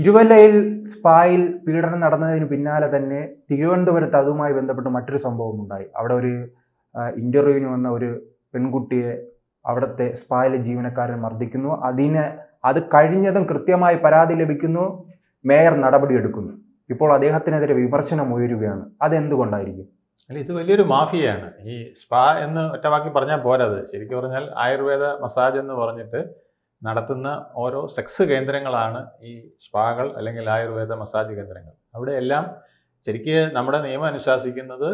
തിരുവല്ലയിൽ സ്പായിൽ പീഡനം നടന്നതിന് പിന്നാലെ തന്നെ തിരുവനന്തപുരത്ത് അതുമായി ബന്ധപ്പെട്ട് മറ്റൊരു സംഭവം ഉണ്ടായി അവിടെ ഒരു ഇന്റർവ്യൂവിന് വന്ന ഒരു പെൺകുട്ടിയെ അവിടുത്തെ സ്പായിലെ ജീവനക്കാരൻ മർദ്ദിക്കുന്നു. അതിന് അത് കഴിഞ്ഞതും കൃത്യമായി പരാതി ലഭിക്കുന്നു. മേയർ നടപടിയെടുക്കുന്നു ഇപ്പോൾ അദ്ദേഹത്തിനെതിരെ വിമർശനം ഉയരുകയാണ്. അതെന്തുകൊണ്ടായിരിക്കും? അല്ല ഇത് വലിയൊരു മാഫിയാണ് ഈ സ്പാ എന്ന് ഒറ്റവാക്കി പറഞ്ഞാൽ പോരത് ശരിക്കും പറഞ്ഞാൽ ആയുർവേദ മസാജ് എന്ന് പറഞ്ഞിട്ട് നടത്തുന്ന ഓരോ സെക്സ് കേന്ദ്രങ്ങളാണ് ഈ സ്പാകൾ അല്ലെങ്കിൽ ആയുർവേദ മസാജ് കേന്ദ്രങ്ങൾ. അവിടെയെല്ലാം ശരിക്ക് നമ്മുടെ നിയമം അനുശാസിക്കുന്നത്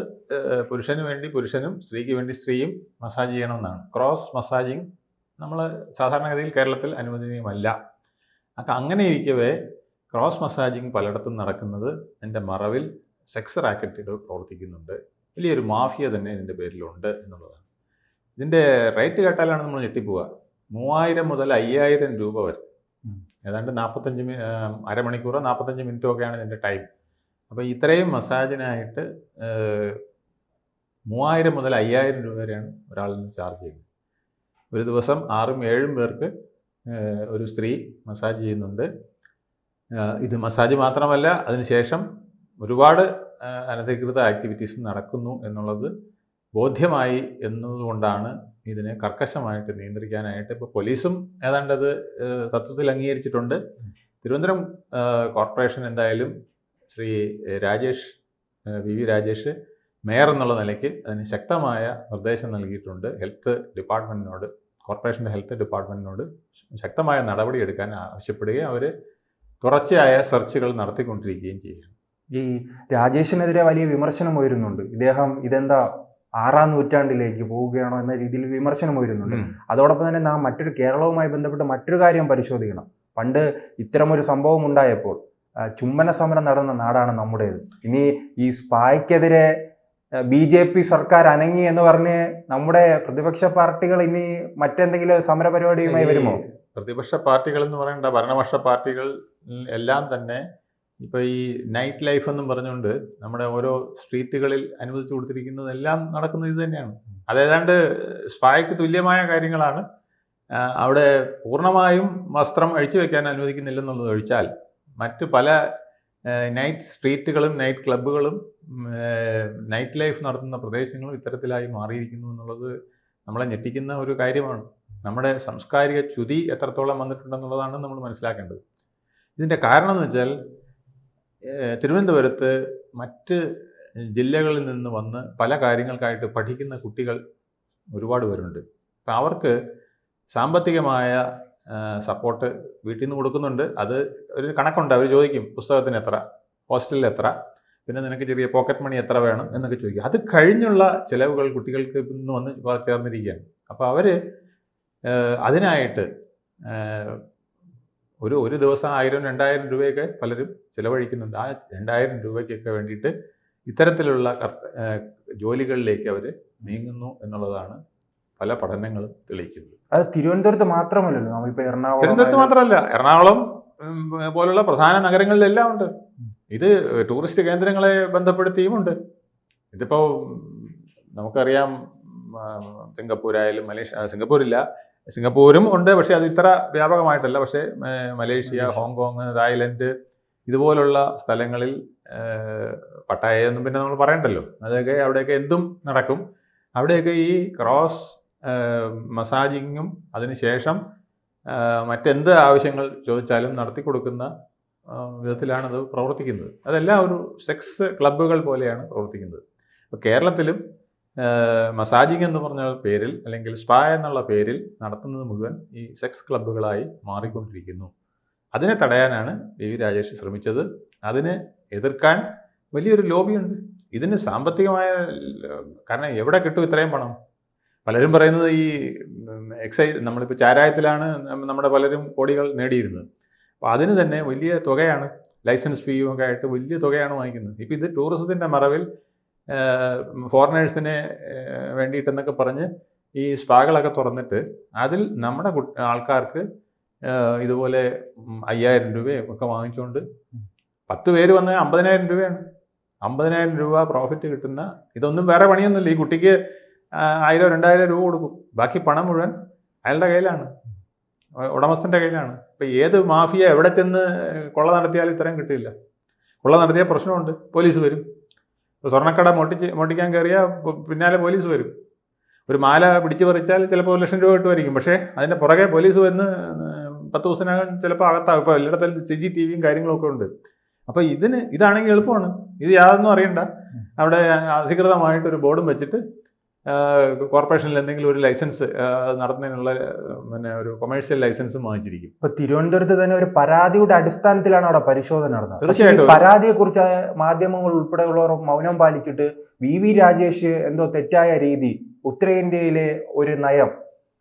പുരുഷന് വേണ്ടി പുരുഷനും സ്ത്രീക്ക് വേണ്ടി സ്ത്രീയും മസാജ് ചെയ്യണമെന്നാണ്. ക്രോസ് മസാജിങ് നമ്മൾ സാധാരണഗതിയിൽ കേരളത്തിൽ അനുവദനീയമല്ല. അപ്പം അങ്ങനെ ഇരിക്കവേ ക്രോസ് മസാജിങ് പലയിടത്തും നടക്കുന്നത് എന്റെ മറവിൽ സെക്സ് റാക്കറ്റുകൾ പ്രവർത്തിക്കുന്നുണ്ട്. വലിയൊരു മാഫിയ തന്നെ ഇതിന്റെ പേരിലുണ്ട് എന്നുള്ളതാണ്. ഇതിന്റെ റേറ്റ് കേട്ടാലാണ് നമ്മൾ ഞെട്ടിപ്പോവുക. മൂവായിരം മുതൽ അയ്യായിരം രൂപ വരെ. ഏതാണ്ട് നാൽപ്പത്തഞ്ച് അരമണിക്കൂറോ നാൽപ്പത്തഞ്ച് മിനിറ്റോ ഒക്കെയാണ് ഇതിന്റെ ടൈം അപ്പോൾ ഇത്രയും മസാജിനായിട്ട് മൂവായിരം മുതൽ അയ്യായിരം രൂപ വരെയാണ് ഒരാളിൽ നിന്ന് ചാർജ് ചെയ്യുന്നത്. ഒരു ദിവസം ആറും ഏഴും പേർക്ക് ഒരു സ്ത്രീ മസാജ് ചെയ്യുന്നുണ്ട്. ഇത് മസാജ് മാത്രമല്ല അതിനുശേഷം ഒരുപാട് അനധികൃത ആക്ടിവിറ്റീസ് നടക്കുന്നു എന്നുള്ളത് ബോധ്യമായി എന്നതുകൊണ്ടാണ് ഇതിനെ കർക്കശമായിട്ട് നിയന്ത്രിക്കാനായിട്ട് ഇപ്പോൾ പോലീസും ഏതാണ്ടത് തത്വത്തിൽ അംഗീകരിച്ചിട്ടുണ്ട്. തിരുവനന്തപുരം കോർപ്പറേഷൻ എന്തായാലും Shri Rajesh V. V. Rajesh mayor എന്നുള്ള നിലയ്ക്ക് അതിന് ശക്തമായ നിർദ്ദേശം നൽകിയിട്ടുണ്ട്. ഹെൽത്ത് ഡിപ്പാർട്ട്മെന്റിനോട് കോർപ്പറേഷന്റെ ഹെൽത്ത് ഡിപ്പാർട്ട്മെന്റിനോട് ശക്തമായ നടപടി എടുക്കാൻ ആവശ്യപ്പെടുകയും അവർ തുടർച്ചയായ സെർച്ചുകൾ നടത്തിക്കൊണ്ടിരിക്കുകയും ചെയ്യും ഈ രാജേഷിനെതിരെ വലിയ വിമർശനം ഉയരുന്നുണ്ട്. ഇദ്ദേഹം ഇതെന്താ ആറാം നൂറ്റാണ്ടിലേക്ക് പോവുകയാണോ എന്ന രീതിയിൽ വിമർശനം ഉയരുന്നുണ്ട് അതോടൊപ്പം തന്നെ നാം മറ്റൊരു കേരളവുമായി ബന്ധപ്പെട്ട് മറ്റൊരു കാര്യം പരിശോധിക്കണം. പണ്ട് ഇത്തരമൊരു സംഭവം ഉണ്ടായപ്പോൾ ചുംബന സമരം നടന്ന നാടാണ് നമ്മുടേത്. ഇനി ഈ സ്പായ്ക്കെതിരെ ബി ജെ പി സർക്കാർ അനങ്ങി എന്ന് പറഞ്ഞ് നമ്മുടെ പ്രതിപക്ഷ പാർട്ടികൾ ഇനി മറ്റെന്തെങ്കിലും സമരപരിപാടിയുമായി വരുമോ? പ്രതിപക്ഷ പാർട്ടികൾ എന്ന് പറയേണ്ട ഭരണപക്ഷ പാർട്ടികൾ എല്ലാം തന്നെ ഇപ്പോൾ ഈ നൈറ്റ് ലൈഫ് എന്നും പറഞ്ഞുകൊണ്ട് നമ്മുടെ ഓരോ സ്ട്രീറ്റുകളിൽ അനുവദിച്ചു കൊടുത്തിരിക്കുന്നതെല്ലാം നടക്കുന്നത് ഇത് തന്നെയാണ്. അതേതാണ്ട് സ്പായ്ക്ക് തുല്യമായ കാര്യങ്ങളാണ്. അവിടെ പൂർണമായും വസ്ത്രം അഴിച്ചു വെക്കാൻ അനുവദിക്കുന്നില്ലെന്നുള്ളത് ഒഴിച്ചാൽ മറ്റ് പല നൈറ്റ് സ്ട്രീറ്റുകളും നൈറ്റ് ക്ലബ്ബുകളും നൈറ്റ് ലൈഫ് നടത്തുന്ന പ്രദേശങ്ങളും ഇത്തരത്തിലായി മാറിയിരിക്കുന്നു എന്നുള്ളത് നമ്മളെ ഞെട്ടിക്കുന്ന ഒരു കാര്യമാണ്. നമ്മുടെ സാംസ്കാരിക ചുതി എത്രത്തോളം വന്നിട്ടുണ്ടെന്നുള്ളതാണ് നമ്മൾ മനസ്സിലാക്കേണ്ടത്. ഇതിന്റെ കാരണം എന്ന് വെച്ചാൽ തിരുവനന്തപുരത്ത് മറ്റ് ജില്ലകളിൽ നിന്ന് വന്ന് പല കാര്യങ്ങൾക്കായിട്ട് പഠിക്കുന്ന കുട്ടികൾ ഒരുപാട് പേരുണ്ട്. അപ്പം അവർക്ക് സാമ്പത്തികമായ സപ്പോർട്ട് വീട്ടിൽ നിന്ന് കൊടുക്കുന്നുണ്ട്. അത് ഒരു കണക്കുണ്ട്. അവർ ചോദിക്കും പുസ്തകത്തിന് എത്ര? ഹോസ്റ്റലിൽ എത്ര? പിന്നെ നിനക്ക് ചെറിയ പോക്കറ്റ് മണി എത്ര വേണം? എന്നൊക്കെ ചോദിക്കും. അത് കഴിഞ്ഞുള്ള ചിലവുകൾ കുട്ടികൾക്ക് ഇന്ന് വന്ന് ചേർന്നിരിക്കുകയാണ്. അപ്പോൾ അവർ അതിനായിട്ട് ഒരു ഒരു ദിവസം ആയിരം രണ്ടായിരം രൂപയൊക്കെ പലരും ചിലവഴിക്കുന്നുണ്ട്. ആ രണ്ടായിരം രൂപയ്ക്കൊക്കെ വേണ്ടിയിട്ട് ഇത്തരത്തിലുള്ള ജോലികളിലേക്ക് അവർ നീങ്ങുന്നു എന്നുള്ളതാണ് പല പഠനങ്ങളും തെളിയിക്കുന്നത്. അത് തിരുവനന്തപുരത്ത് മാത്രമല്ലല്ലോ? നമ്മളിപ്പോ എറണാകുളം തിരുവനന്തപുരത്ത് മാത്രമല്ല. എറണാകുളം പോലുള്ള പ്രധാന നഗരങ്ങളിലെല്ലാം ഉണ്ട്. ഇത് ടൂറിസ്റ്റ് കേന്ദ്രങ്ങളെ ബന്ധപ്പെടുത്തിയുമുണ്ട് ഇതിപ്പോൾ നമുക്കറിയാം സിംഗപ്പൂരായാലും മലേഷ്യ സിംഗപ്പൂരില്ല. സിംഗപ്പൂരും ഉണ്ട് പക്ഷേ അത് ഇത്ര വ്യാപകമായിട്ടല്ല. പക്ഷേ മലേഷ്യ. ഹോങ്കോങ് തായ്ലൻഡ് ഇതുപോലുള്ള സ്ഥലങ്ങളിൽ പട്ടായെന്നും പിന്നെ നമ്മൾ പറയണ്ടല്ലോ. അതൊക്കെ അവിടെയൊക്കെ എന്തും നടക്കും. അവിടെയൊക്കെ ഈ ക്രോസ് മസാജിങ്ങും അതിനുശേഷം മറ്റെന്ത് ആവശ്യങ്ങൾ ചോദിച്ചാലും നടത്തി കൊടുക്കുന്ന വിധത്തിലാണ് വിധത്തിലാണത് പ്രവർത്തിക്കുന്നത്. അതെല്ലാം ഒരു സെക്സ് ക്ലബ്ബുകൾ പോലെയാണ് പ്രവർത്തിക്കുന്നത്. കേരളത്തിലും മസാജിങ് എന്ന് പറഞ്ഞ പേരിൽ അല്ലെങ്കിൽ സ്പാ എന്നുള്ള പേരിൽ നടത്തുന്നത് മുഴുവൻ ഈ സെക്സ് ക്ലബ്ബുകളായി മാറിക്കൊണ്ടിരിക്കുന്നു. അതിനെ തടയാനാണ് വി വി രാജേഷ് ശ്രമിച്ചത്. അതിനെ എതിർക്കാൻ വലിയൊരു ലോബിയുണ്ട്. ഇതിന് സാമ്പത്തികമായ കാരണം എവിടെ കിട്ടും ഇത്രയും പണം? പലരും പറയുന്നത് ഈ എക്സൈസ് നമ്മളിപ്പോൾ ചാരായത്തിലാണ് നമ്മ- നമ്മുടെ പലരും കോടികൾ നേടിയിരുന്നത്. അപ്പോൾ അതിന് തന്നെ വലിയ തുകയാണ് ലൈസൻസ് ഫീയും ഒക്കെ ആയിട്ട് വലിയ തുകയാണ് വാങ്ങിക്കുന്നത്. ഇപ്പോൾ ഇത് ടൂറിസത്തിന്റെ മറവിൽ ഫോറിനേഴ്സിനെ വേണ്ടിയിട്ടെന്നൊക്കെ പറഞ്ഞ് ഈ സ്പാകളൊക്കെ തുറന്നിട്ട് അതിൽ നമ്മുടെ ആൾക്കാർക്ക് ഇതുപോലെ അയ്യായിരം രൂപയും ഒക്കെ വാങ്ങിച്ചുകൊണ്ട് പത്ത് പേര് വന്ന് അമ്പതിനായിരം രൂപയാണ്. അമ്പതിനായിരം രൂപ പ്രോഫിറ്റ് കിട്ടുന്ന ഇതൊന്നും വേറെ പണിയൊന്നുമില്ല. ഈ കുട്ടിക്ക് ആയിരം രണ്ടായിരം രൂപ കൊടുക്കും. ബാക്കി പണം മുഴുവൻ അയാളുടെ കയ്യിലാണ്. ഉടമസ്ഥന്റെ കയ്യിലാണ്. ഇപ്പം ഏത് മാഫിയ എവിടെ ചെന്ന് കൊള്ള നടത്തിയാലും ഇത്രയും കിട്ടില്ല. കൊള്ള നടത്തിയ പ്രശ്നമുണ്ട്. പോലീസ് വരും. ഇപ്പോൾ സ്വർണക്കട മോട്ടിച്ച് മോട്ടിക്കാൻ കയറിയാൽ പിന്നാലെ പോലീസ് വരും. ഒരു മാല പിടിച്ചു പറിച്ചാൽ ചിലപ്പോൾ ഒരു ലക്ഷം രൂപ കിട്ടുമായിരിക്കും. പക്ഷേ അതിന്റെ പുറകെ പോലീസ് വന്ന് പത്ത് ദിവസത്തിനകം ചിലപ്പോൾ അകത്താകും. ഇപ്പോൾ എല്ലായിടത്തും സി ജി ടി വിയും കാര്യങ്ങളൊക്കെ ഉണ്ട്. അപ്പോൾ ഇതിന് ഇതാണെങ്കിൽ എളുപ്പമാണ്. ഇത് യാതൊന്നും അറിയണ്ട. അവിടെ അധികൃതമായിട്ടൊരു ബോർഡും വെച്ചിട്ട് കോർപ്പറേഷനിൽ എന്തെങ്കിലും ഒരു ലൈസൻസ് നടത്തുന്നതിനുള്ള പിന്നെ ഒരു കൊമേഴ്ഷ്യൽ ലൈസൻസ് വാങ്ങിച്ചിരിക്കും. ഇപ്പൊ തിരുവനന്തപുരത്ത് തന്നെ ഒരു പരാതിയുടെ അടിസ്ഥാനത്തിലാണ് അവിടെ പരിശോധന നടന്നത്. തീർച്ചയായിട്ടും. പരാതിയെ കുറിച്ച് മാധ്യമങ്ങൾ ഉൾപ്പെടെയുള്ളവർ മൗനം പാലിച്ചിട്ട് വി വി രാജേഷ് എന്തോ തെറ്റായ രീതി ഉത്തരേന്ത്യയിലെ ഒരു നയം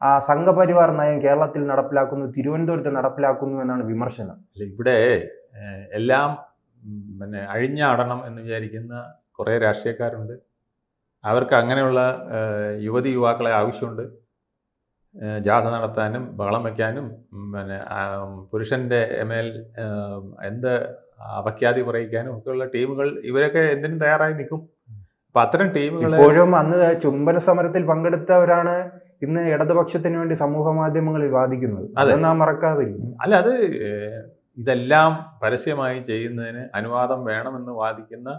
ആ സംഘപരിവാർ നയം കേരളത്തിൽ നടപ്പിലാക്കുന്നു തിരുവനന്തപുരത്ത് നടപ്പിലാക്കുന്നു എന്നാണ് വിമർശനം. അല്ല ഇവിടെ എല്ലാം പിന്നെ അഴിഞ്ഞാടണം എന്ന് വിചാരിക്കുന്ന കുറേ രാഷ്ട്രീയക്കാരുണ്ട്. അവർക്ക് അങ്ങനെയുള്ള യുവതി യുവാക്കളെ ആവശ്യമുണ്ട്. ജാഥ നടത്താനും ബഹളം വയ്ക്കാനും പിന്നെ പുരുഷന്റെ പുരുഷന്റെ മേൽ എന്ത് അപഖ്യാതി പറയിക്കാനും ഒക്കെയുള്ള ടീമുകൾ ഇവരൊക്കെ എന്തിനും തയ്യാറായി നിൽക്കും. അപ്പം അത്തരം ടീമുകൾ ഇപ്പോഴും അന്ന് ചുംബന സമരത്തിൽ പങ്കെടുത്തവരാണ് ഇന്ന് ഇടതുപക്ഷത്തിന് വേണ്ടി സമൂഹ മാധ്യമങ്ങളിൽ വാദിക്കുന്നത് അതെ. അത് നാം മറക്കാതിരിക്കും. അല്ല അത് ഇതെല്ലാം പരസ്യമായി ചെയ്യുന്നതിന് അനുവാദം വേണമെന്ന് വാദിക്കുന്ന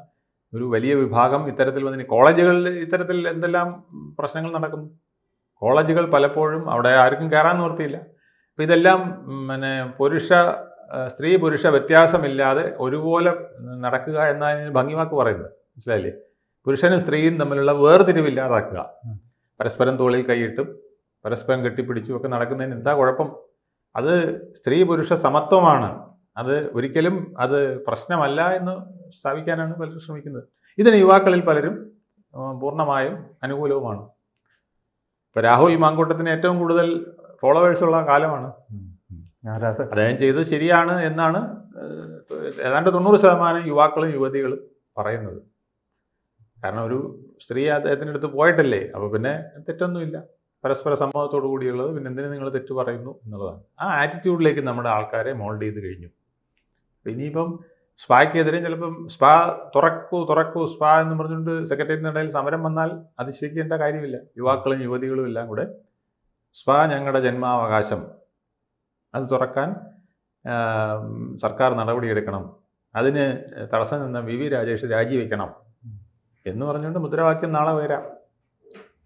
ഒരു വലിയ വിഭാഗം ഇത്തരത്തിൽ വന്നിന് കോളേജുകളിൽ ഇത്തരത്തിൽ എന്തെല്ലാം പ്രശ്നങ്ങൾ നടക്കുന്നു? കോളേജുകൾ പലപ്പോഴും അവിടെ ആർക്കും കയറാൻ നിർത്തിയില്ല അപ്പം ഇതെല്ലാം പിന്നെ പുരുഷ സ്ത്രീ പുരുഷ വ്യത്യാസമില്ലാതെ ഒരുപോലെ നടക്കുക എന്നതിന് ഭംഗിമാക്ക് പറയുന്നത്. മനസ്സിലായില്ലേ? പുരുഷനും സ്ത്രീയും തമ്മിലുള്ള വേർതിരിവില്ലാതാക്കുക. പരസ്പരം തോളിൽ കൈയിട്ടും പരസ്പരം കെട്ടിപ്പിടിച്ചും ഒക്കെ നടക്കുന്നതിന് എന്താ കുഴപ്പം? അത് സ്ത്രീ പുരുഷ സമത്വമാണ്. അത് ഒരിക്കലും അത് പ്രശ്നമല്ല എന്ന് സ്ഥാപിക്കാനാണ് പലരും ശ്രമിക്കുന്നത്. ഇതിന് യുവാക്കളിൽ പലരും പൂർണമായും അനുകൂലവുമാണ്. ഇപ്പൊ രാഹുൽ മാങ്കൂട്ടത്തിന് ഏറ്റവും കൂടുതൽ ഫോളോവേഴ്സ് ഉള്ള കാലമാണ്. അദ്ദേഹം ചെയ്തത് ശരിയാണ് എന്നാണ് ഏതാണ്ട് തൊണ്ണൂറ് ശതമാനം യുവാക്കളും യുവതികളും പറയുന്നത്. കാരണം ഒരു സ്ത്രീ അദ്ദേഹത്തിന്റെ അടുത്ത് പോയിട്ടല്ലേ? അപ്പോൾ പിന്നെ തെറ്റൊന്നുമില്ല. പരസ്പര സമ്മതത്തോടു കൂടിയുള്ളത് പിന്നെ എന്തിനു നിങ്ങൾ തെറ്റ് പറയുന്നു? എന്നുള്ളതാണ്. ആ ആറ്റിറ്റ്യൂഡിലേക്ക് നമ്മുടെ ആൾക്കാരെ മോൾഡ് ചെയ്ത് കഴിഞ്ഞു. ഇനിയിപ്പം സ്പായ്ക്കെതിരെ ചിലപ്പം സ്പാ തുറക്കൂ തുറക്കൂ സ്പാ എന്ന് പറഞ്ഞുകൊണ്ട് സെക്രട്ടേറിയറ്റിന്റെ ഇടയിൽ സമരം വന്നാൽ അതിശയിക്കേണ്ട കാര്യമില്ല. യുവാക്കളും യുവതികളും എല്ലാം കൂടെ സ്പാ ഞങ്ങളുടെ ജന്മാവകാശം. അത് തുറക്കാൻ സർക്കാർ നടപടിയെടുക്കണം. അതിന് തടസ്സം നിന്ന വി വി രാജേഷ് രാജിവെക്കണം എന്ന് പറഞ്ഞുകൊണ്ട് മുദ്രാവാക്യം നാളെ വരാം.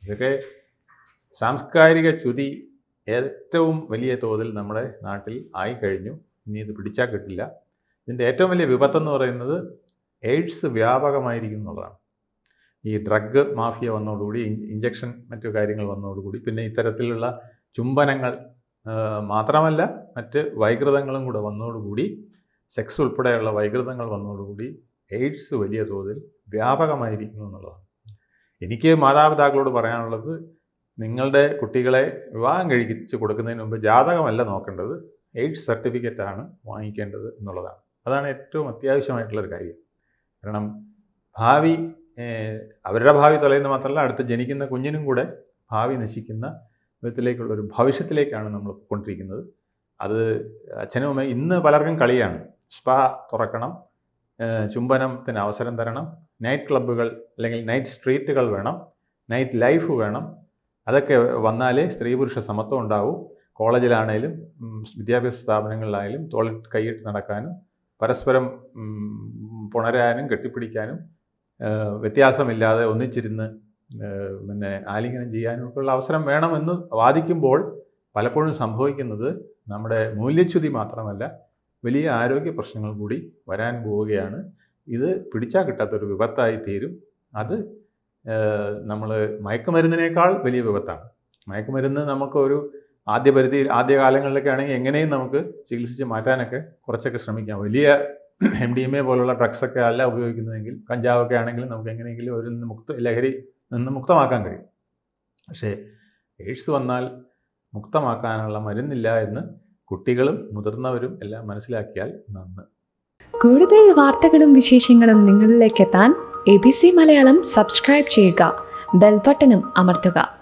ഇതൊക്കെ സാംസ്കാരിക ചുതി ഏറ്റവും വലിയ തോതിൽ നമ്മുടെ നാട്ടിൽ ആയിക്കഴിഞ്ഞു. ഇനി ഇത് പിടിച്ചാൽ കിട്ടില്ല. ഇതിന്റെ ഏറ്റവും വലിയ വിപത്തെന്ന് പറയുന്നത് എയ്ഡ്സ് വ്യാപകമായിരിക്കും എന്നുള്ളതാണ്. ഈ ഡ്രഗ് മാഫിയ വന്നതോടുകൂടി ഇഞ്ചക്ഷൻ മറ്റു കാര്യങ്ങൾ വന്നതോടുകൂടി പിന്നെ ഇത്തരത്തിലുള്ള ചുംബനങ്ങൾ മാത്രമല്ല മറ്റ് വൈകൃതങ്ങളും കൂടെ വന്നതോടുകൂടി സെക്സ് ഉൾപ്പെടെയുള്ള വൈകൃതങ്ങൾ വന്നതോടുകൂടി എയ്ഡ്സ് വലിയ തോതിൽ വ്യാപകമായിരിക്കുന്നു എന്നുള്ളതാണ്. എനിക്ക് മാതാപിതാക്കളോട് പറയാനുള്ളത് നിങ്ങളുടെ കുട്ടികളെ വിവാഹം കഴിച്ച് കൊടുക്കുന്നതിന് മുമ്പ് ജാതകമല്ല നോക്കേണ്ടത് എയ്ഡ്സ് സർട്ടിഫിക്കറ്റാണ് വാങ്ങിക്കേണ്ടത് എന്നുള്ളതാണ്. അതാണ് ഏറ്റവും അത്യാവശ്യമായിട്ടുള്ളൊരു കാര്യം. കാരണം ഭാവി അവരുടെ ഭാവി തൊലയുന്ന മാത്രമല്ല അടുത്ത് ജനിക്കുന്ന കുഞ്ഞിനും കൂടെ ഭാവി നശിക്കുന്ന വിധത്തിലേക്കുള്ള ഒരു ഭവിഷ്യത്തിലേക്കാണ് നമ്മൾ കൊണ്ടിരിക്കുന്നത് അത് അച്ഛനും അമ്മയും ഇന്ന് പലർക്കും കളിയാണ്. സ്പാ തുറക്കണം ചുംബനത്തിന് അവസരം തരണം നൈറ്റ് ക്ലബ്ബുകൾ അല്ലെങ്കിൽ നൈറ്റ് സ്ട്രീറ്റുകൾ വേണം നൈറ്റ് ലൈഫ് വേണം. അതൊക്കെ വന്നാലേ സ്ത്രീ പുരുഷ സമത്വം ഉണ്ടാവൂ. കോളേജിലാണേലും വിദ്യാഭ്യാസ സ്ഥാപനങ്ങളിലായാലും തോളിൽ കൈയിട്ട് നടക്കാനും പരസ്പരം പുണരാനും കെട്ടിപ്പിടിക്കാനും വ്യത്യാസമില്ലാതെ ഒന്നിച്ചിരുന്ന് പിന്നെ ആലിംഗനം ചെയ്യാനും ഒക്കെയുള്ള അവസരം വേണമെന്ന് വാദിക്കുമ്പോൾ പലപ്പോഴും സംഭവിക്കുന്നത് നമ്മുടെ മൂല്യച്യുതി മാത്രമല്ല വലിയ ആരോഗ്യ പ്രശ്നങ്ങൾ കൂടി വരാൻ പോവുകയാണ്. ഇത് പിടിച്ചാൽ കിട്ടാത്തൊരു വിപത്തായി തീരും. അത് നമ്മൾ മയക്കുമരുന്നിനേക്കാൾ വലിയ വിപത്താണ്. മയക്കുമരുന്ന് നമുക്ക് ഒരു ആദ്യ പരിധി ആദ്യ കാലങ്ങളിലൊക്കെ ആണെങ്കിൽ എങ്ങനെയും നമുക്ക് ചികിത്സിച്ച് മാറ്റാനൊക്കെ കുറച്ചൊക്കെ ശ്രമിക്കാം. വലിയ എം ഡി എം എ പോലുള്ള ഡ്രഗ്സൊക്കെ അല്ല ഉപയോഗിക്കുന്നതെങ്കിൽ കഞ്ചാവൊക്കെ ആണെങ്കിലും നമുക്ക് എങ്ങനെയെങ്കിലും ഒരു മുക്ത ലഹരി നിന്ന് മുക്തമാക്കാൻ കഴിയും. പക്ഷേ എയ്ഡ്സ് വന്നാൽ മുക്തമാക്കാനുള്ള മരുന്നില്ല എന്ന് കുട്ടികളും മുതിർന്നവരും എല്ലാം മനസ്സിലാക്കിയാൽ നന്ന്. കൂടുതൽ വാർത്തകളും വിശേഷങ്ങളും നിങ്ങളിലേക്ക് എത്താൻ A B C Malayalam subscribe ചെയ്യുക ബെൽബട്ടനും അമർത്തുക.